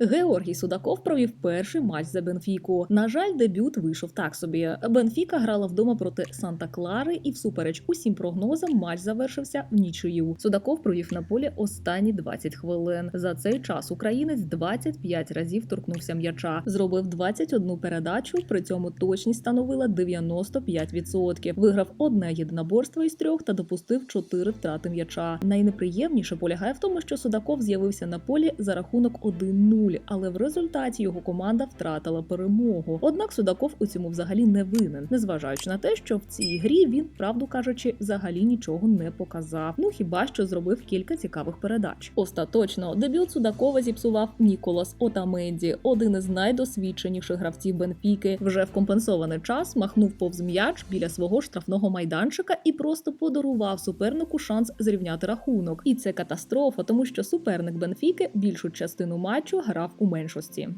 Георгій Судаков провів перший матч за Бенфіку. На жаль, дебют вийшов так собі. Бенфіка грала вдома проти Санта Клари, і всупереч усім прогнозам матч завершився в нічию. Судаков провів на полі останні 20 хвилин. За цей час українець 25 разів торкнувся м'яча, зробив 21 передачу. При цьому точність становила 95%. Виграв одне єдиноборство із трьох та допустив 4 втрати м'яча. Найнеприємніше полягає в тому, що Судаков з'явився на полі за рахунок 1-0 але в результаті його команда втратила перемогу. Однак Судаков у цьому взагалі не винен, незважаючи на те, що в цій грі він, правду кажучи, взагалі нічого не показав. Ну хіба що зробив кілька цікавих передач. Остаточно дебют Судакова зіпсував Ніколас Отаменді, один із найдосвідченіших гравців Бенфіки. Вже в компенсований час махнув повз м'яч біля свого штрафного майданчика і просто подарував супернику шанс зрівняти рахунок. І це катастрофа, тому що суперник Бенфіки більшу частину матчу грав у меншості.